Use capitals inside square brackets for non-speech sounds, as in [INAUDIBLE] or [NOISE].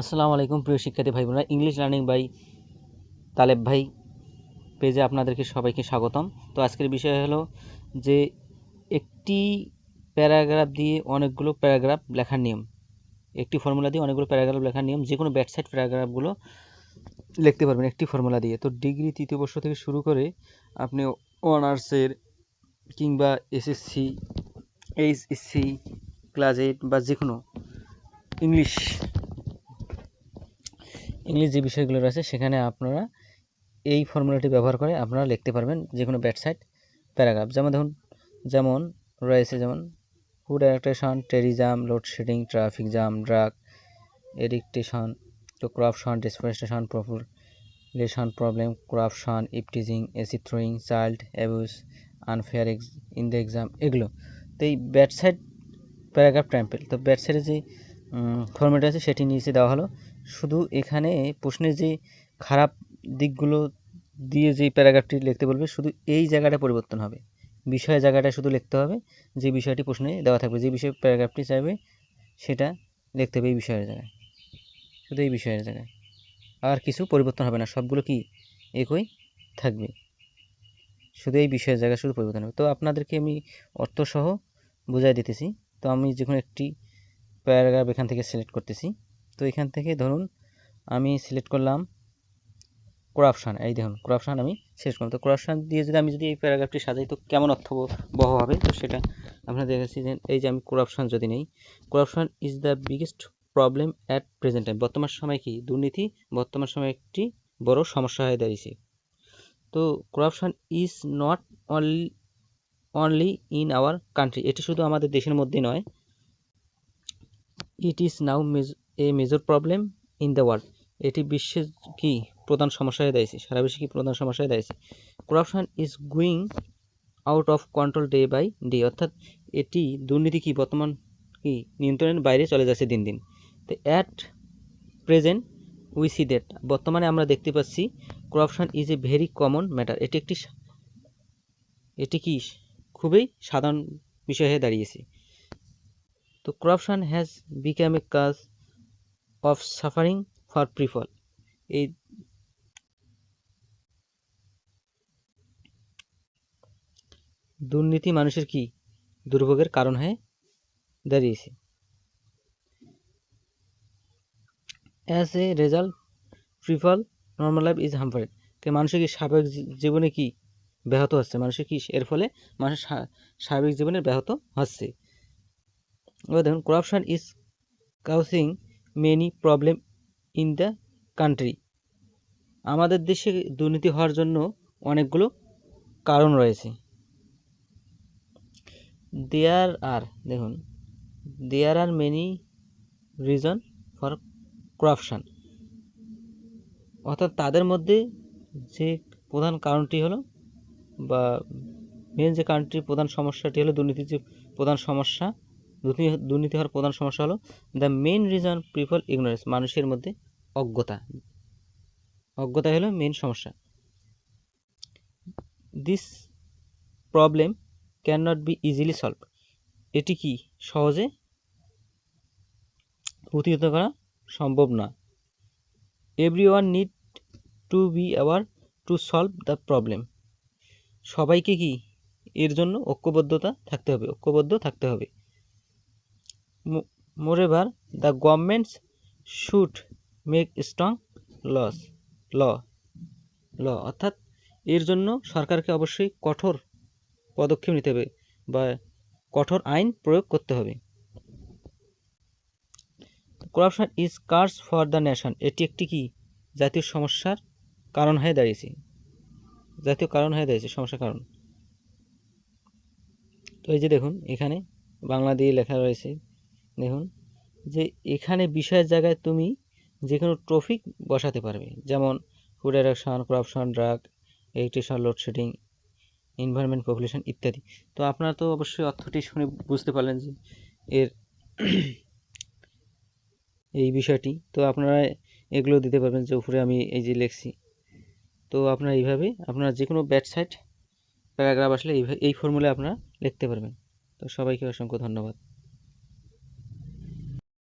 আসসালামু আলাইকুম, প্রিয় শিক্ষার্থী ভাই বোনেরা ইংলিশ লার্নিং বাই তালেব ভাই পেজে আপনাদেরকে সবাইকে স্বাগতম। তো আজকের বিষয় হলো যে একটি প্যারাগ্রাফ দিয়ে অনেকগুলো প্যারাগ্রাফ লেখার নিয়ম। একটি ফর্মুলা দিয়ে অনেকগুলো প্যারাগ্রাফ লেখার নিয়ম যে কোনো ব্যাটসাইড প্যারাগ্রাফগুলো লিখতে পারবেন একটি ফর্মুলা দিয়ে। তো ডিগ্রি তৃতীয় বর্ষ থেকে শুরু করে আপনি অনার্সের কিংবা এসএসসি এইচএসসি ক্লাস এইট বা যে কোনো ইংলিশ ইংলিশ যে বিষয়গুলো রয়েছে, সেখানে আপনারা এই ফর্মুলাটি ব্যবহার করে আপনারা লিখতে পারবেন যে কোনো ব্যাটসাইড প্যারাগ্রাফ যেমন ধরুন, যেমন রয়েছে যেমন food adaptation terrorism load shedding traffic jam drug addiction তো corruption deforestation population problem corruption eve teasing acid throwing child abuse unfair in the exam এগুলো। তো এই ব্যাটসাইড প্যারাগ্রাফ ট্যাম্পেল তো ব্যাটসাইডের যে ফর্মেট আছে, সেটি নিচে দেওয়া হলো। শুধু এখানে প্রশ্নের যে খারাপ দিকগুলো দিয়ে যে প্যারাগ্রাফটি লিখতে বলবে, শুধু এই জায়গাটা পরিবর্তন হবে। বিষয় জায়গাটা শুধু লিখতে হবে, যে বিষয়টি প্রশ্নে দেওয়া থাকবে, যে বিষয়ে প্যারাগ্রাফটি চাইবে সেটা লিখতে হবে এই বিষয়ের জায়গায়। শুধু এই বিষয়ের জায়গায়। আর কিছু পরিবর্তন হবে না, সবগুলো কি একই থাকবে? শুধু এই বিষয়ের জায়গায় শুধু পরিবর্তন হবে। তো আপনাদেরকে আমি অর্থসহ বোঝাই দিতেছি। তো আমি যে কোনো একটি প্যারাগ্রাফ এখান থেকে সিলেক্ট করতেছি। তো এখান থেকে ধরুন আমি সিলেক্ট করলাম করাপশান এই দেখুন করাপশান আমি শেষ করলাম। তো করাপশান দিয়ে যদি আমি যদি এই প্যারাগ্রাফটি সাজাই, তো কেমন অর্থবহ হবে? তো সেটা আপনারা দেখেছি যে এই যে আমি করাপশান যদি নেই corruption is the biggest problem at present time বর্তমান সময় কি? দুর্নীতি বর্তমান সময় একটি বড় সমস্যা হয়ে দাঁড়িয়েছে। তো corruption is not only only in our country এটি শুধু আমাদের দেশের মধ্যে নয়। It is now a major problem in the world এটি বিশ্বের কি প্রধান সমস্যা হয়ে দাঁড়িয়েছে? সারা বিশ্বে কি প্রধান সমস্যা হয়ে দাঁড়িয়েছে? Corruption is going out of control day by day অর্থাৎ এটি দুর্নীতি কি বর্তমান কি নিয়ন্ত্রণের বাইরে চলে যাচ্ছে দিন দিন। তো at present we see that বর্তমানে আমরা দেখতে পাচ্ছি corruption is a very common matter এটি একটি এটি কি খুবই সাধারণ বিষয় হয়ে দাঁড়িয়েছে। তো করাপশন হ্যাজ বিকাম এ কাজ অফ সাফারিং ফর পিপল এই দুর্নীতি মানুষের কি দুর্ভোগের কারণ হয়ে দাঁড়িয়েছে? As a result people normal life is hampered মানুষের কি স্বাভাবিক জীবনে কি ব্যাহত হচ্ছে? মানুষের কি এর ফলে মানুষের স্বাভাবিক জীবনে ব্যাহত হচ্ছে? দেখুন corruption is causing many problem in the country আমাদের দেশে দুর্নীতি হওয়ার জন্য অনেকগুলো কারণ রয়েছে। দেয়ার আর দেখুন there are many reason for corruption অর্থাৎ তাদের মধ্যে যে প্রধান কারণটি হলো বা মেন যে কারণটির প্রধান সমস্যাটি হলো দুর্নীতির যে প্রধান সমস্যা দুর্নীতি হওয়ার প্রধান সমস্যা হলো the main reason people ignorance মানুষের মধ্যে অজ্ঞতা। অজ্ঞতা হলো মেন সমস্যা। This problem can not be easily solve এটি কি সহজে প্রতিহত করা সম্ভব না? Everyone need to be aware to solve the problem সবাইকে কি এর জন্য ঐক্যবদ্ধতা থাকতে হবে? ঐক্যবদ্ধ থাকতে হবে। Moreover, the governments should make strong laws, law law, অর্থাৎ এর জন্য সরকারকে অবশ্যই কঠোর পদক্ষেপ নিতে হবে বা কঠোর আইন প্রয়োগ করতে হবে। Corruption is curse for the nation এটি একটি কি? জাতীয় সমস্যার কারণ হয়ে দাঁড়িয়েছে। জাতীয় কারণ হয়ে দাঁড়িয়েছে, সমস্যার কারণ। তো এই যে দেখুন, এখানে বাংলা দিয়ে লেখা রয়েছে দেখুন, যে এখানে বিষয়ের জায়গায় তুমি যে কোনো ট্রফিক বসাতে পারবে। যেমন food addiction corruption drug addiction load shedding environment population ইত্যাদি। তো আপনারা তো অবশ্যই অর্থটি শুনে বুঝতে পারলেন যে এর [CLEARS THROAT] এই বিষয়টি। তো আপনারা এগুলো দিতে পারবেন যে উপরে আমি এই যে লিখছি। তো আপনারা এইভাবে, আপনারা যে কোনো ব্যাট সাইট প্যারাগ্রাফ আসলে এই ফর্মুলে আপনারা লিখতে পারবেন। তো সবাইকে অসংখ্য ধন্যবাদ।